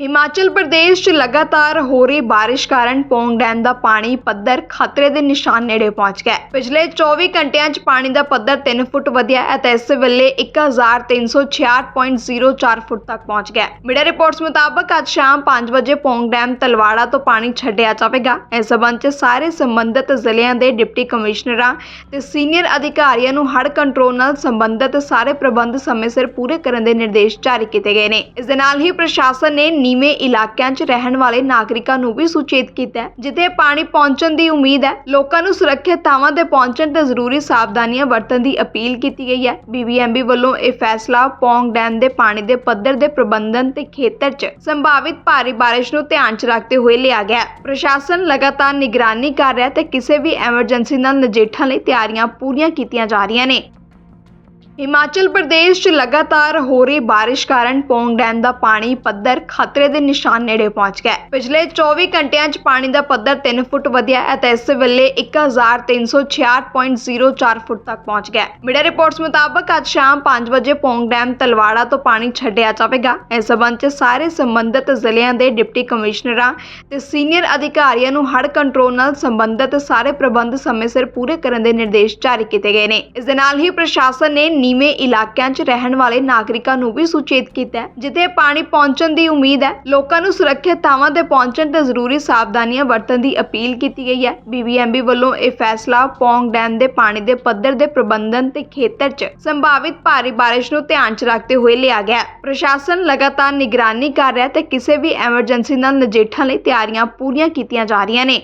ਹਿਮਾਚਲ ਪ੍ਰਦੇਸ਼ 'ਚ ਲਗਾਤਾਰ ਹੋ ਰਹੀ ਬਾਰਿਸ਼ ਕਾਰਨ ਪੌਂਗ ਡੈਮ ਦਾ ਪਾਣੀ, ਪੱਧਰ ਖਤਰੇ ਦੇ ਨਿਸ਼ਾਨ ਨੇੜੇ ਪਹੁੰਚ ਗਿਆ ਪਿਛਲੇ 24 ਘੰਟਿਆਂ 'ਚ ਪਾਣੀ ਦਾ ਪੱਧਰ 3 ਫੁੱਟ ਵਧਿਆ ਅਤੇ ਇਸ ਵੇਲੇ 1366.04 ਫੁੱਟ ਤੱਕ ਪਹੁੰਚ ਗਿਆ ਮੀਡੀਆ ਰਿਪੋਰਟਸ ਮੁਤਾਬਕ ਅੱਜ ਸ਼ਾਮ 5 ਵਜੇ ਪੌਂਗ ਡੈਮ ਤਲਵਾੜਾ ਤੋਂ ਪਾਣੀ ਛੱਡਿਆ ਜਾਵੇਗਾ। ਇਸ ਸਬੰਧ 'ਚ ਸਾਰੇ ਸੰਬੰਧਿਤ ਜ਼ਿਲ੍ਹਿਆਂ ਦੇ ਡਿਪਟੀ ਕਮਿਸ਼ਨਰਾਂ ਤੇ ਸੀਨੀਅਰ ਅਧਿਕਾਰੀਆਂ ਨੂੰ ਹੜ ਕੰਟਰੋਲ ਨਾਲ ਸੰਬੰਧਿਤ ਸਾਰੇ ਪ੍ਰਬੰਧ ਸਮੇਂ ਸਿਰ ਪੂਰੇ ਕਰਨ ਦੇ ਨਿਰਦੇਸ਼ ਜਾਰੀ ਕੀਤੇ ਗਏ ਨੇ। ਇਸ ਦੇ ਨਾਲ ਹੀ ਪ੍ਰਸ਼ਾਸਨ ਨੇ ਨੀਵੇਂ ਇਲਾਕਿਆਂ 'ਚ ਰਹਿਣ ਵਾਲੇ ਨਾਗਰਿਕਾਂ ਨੂੰ ਵੀ ਸੁਚੇਤ ਕੀਤਾ ਹੈ, ਜਿੱਥੇ ਪਾਣੀ ਪਹੁੰਚਣ ਦੀ ਉਮੀਦ ਹੈ। ਲੋਕਾਂ ਨੂੰ ਸੁਰੱਖਿਅਤ ਥਾਵਾਂ ਤੇ ਪਹੁੰਚਣ ਤੇ ਜ਼ਰੂਰੀ ਸਾਵਧਾਨੀਆਂ ਵਰਤਣ ਦੀ ਅਪੀਲ ਕੀਤੀ ਗਈ ਹੈ। ਬੀਬੀਐਮਬੀ ਵੱਲੋਂ ਇਹ ਫੈਸਲਾ ਪੌਂਗ ਡੈਮ ਦੇ ਪਾਣੀ ਦੇ ਪੱਧਰ ਦੇ ਪ੍ਰਬੰਧਨ ਤੇ ਖੇਤਰ 'ਚ ਸੰਭਾਵਿਤ ਭਾਰੀ ਬਾਰਿਸ਼ ਨੂੰ ਧਿਆਨ 'ਚ ਰੱਖਦੇ ਹੋਏ ਲਿਆ ਗਿਆ ਪ੍ਰਸ਼ਾਸਨ ਲਗਾਤਾਰ ਨਿਗਰਾਨੀ ਕਰ ਰਿਹਾ ਤੇ ਕਿਸੇ ਵੀ ਐਮਰਜੈਂਸੀ ਨਾਲ ਨਜਿੱਠਣ ਲਈ ਤਿਆਰੀਆਂ ਪੂਰੀਆਂ ਕੀਤੀਆਂ ਜਾ ਰਹੀਆਂ ਨੇ। ਹਿਮਾਚਲ ਪ੍ਰਦੇਸ਼ 'ਚ ਲਗਾਤਾਰ ਹੋ ਰਹੀ ਬਾਰਿਸ਼ ਕਾਰਨ ਪੌਂਗ ਡੈਮ ਦਾ ਪਾਣੀ, ਪੱਧਰ ਖਤਰੇ ਦੇ ਨਿਸ਼ਾਨ ਨੇੜੇ ਪਹੁੰਚ ਗਿਆ ਪਿਛਲੇ 24 ਘੰਟਿਆਂ 'ਚ ਪਾਣੀ ਦਾ ਪੱਧਰ 3 ਫੁੱਟ ਵਧਿਆ ਅਤੇ ਇਸ ਵੇਲੇ 1366.04 ਫੁੱਟ ਤੱਕ ਪਹੁੰਚ ਗਿਆ ਮੀਡੀਆ ਰਿਪੋਰਟਸ ਮੁਤਾਬਕ ਅੱਜ ਸ਼ਾਮ 5 ਵਜੇ ਪੌਂਗ ਡੈਮ ਤਲਵਾੜਾ ਤੋਂ ਪਾਣੀ ਛੱਡਿਆ ਜਾਵੇਗਾ। ਇਸ ਸਬੰਧ 'ਚ ਸਾਰੇ ਸੰਬੰਧਿਤ ਜ਼ਿਲ੍ਹਿਆਂ ਦੇ ਡਿਪਟੀ ਕਮਿਸ਼ਨਰਾਂ ਤੇ ਸੀਨੀਅਰ ਅਧਿਕਾਰੀਆਂ ਨੂੰ ਹੜ ਕੰਟਰੋਲ ਨਾਲ ਸੰਬੰਧਿਤ ਸਾਰੇ ਪ੍ਰਬੰਧ ਸਮੇਂ ਸਿਰ ਪੂਰੇ ਕਰਨ ਦੇ ਨਿਰਦੇਸ਼ ਜਾਰੀ ਕੀਤੇ ਗਏ ਨੇ। ਇਸ ਦੇ ਨਾਲ ਹੀ ਪ੍ਰਸ਼ਾਸਨ ਨੇ ਨੀਵੇਂ ਇਲਾਕਿਆਂ 'ਚ ਰਹਿਣ ਵਾਲੇ ਨਾਗਰਿਕਾਂ ਨੂੰ ਵੀ ਸੁਚੇਤ ਕੀਤਾ ਜਿੱਥੇ ਪਾਣੀ ਪਹੁੰਚਣ ਦੀ ਉਮੀਦ ਹੈ। ਲੋਕਾਂ ਨੂੰ ਸੁਰੱਖਿਅਤ ਥਾਵਾਂ ਤੇ ਪਹੁੰਚਣ ਤੇ ਜ਼ਰੂਰੀ ਸਾਵਧਾਨੀਆਂ ਵਰਤਣ ਦੀ ਅਪੀਲ ਕੀਤੀ ਗਈ ਹੈ। ਬੀਬੀਐਮਬੀ ਵੱਲੋਂ ਇਹ ਫੈਸਲਾ ਪੌਂਗ ਡੈਮ ਦੇ ਪਾਣੀ ਦੇ ਪੱਧਰ ਦੇ ਪ੍ਰਬੰਧਨ ਤੇ ਖੇਤਰ 'ਚ ਸੰਭਾਵਿਤ ਭਾਰੀ ਬਾਰਿਸ਼ ਨੂੰ ਧਿਆਨ 'ਚ ਰੱਖਦੇ ਹੋਏ ਲਿਆ ਗਿਆ ਪ੍ਰਸ਼ਾਸਨ ਲਗਾਤਾਰ ਨਿਗਰਾਨੀ ਕਰ ਰਿਹਾ ਤੇ ਕਿਸੇ ਵੀ ਐਮਰਜੈਂਸੀ ਨਾਲ ਨਜਿੱਠਣ ਲਈ ਤਿਆਰੀਆਂ ਪੂਰੀਆਂ ਕੀਤੀਆਂ ਜਾ ਰਹੀਆਂ ਨੇ।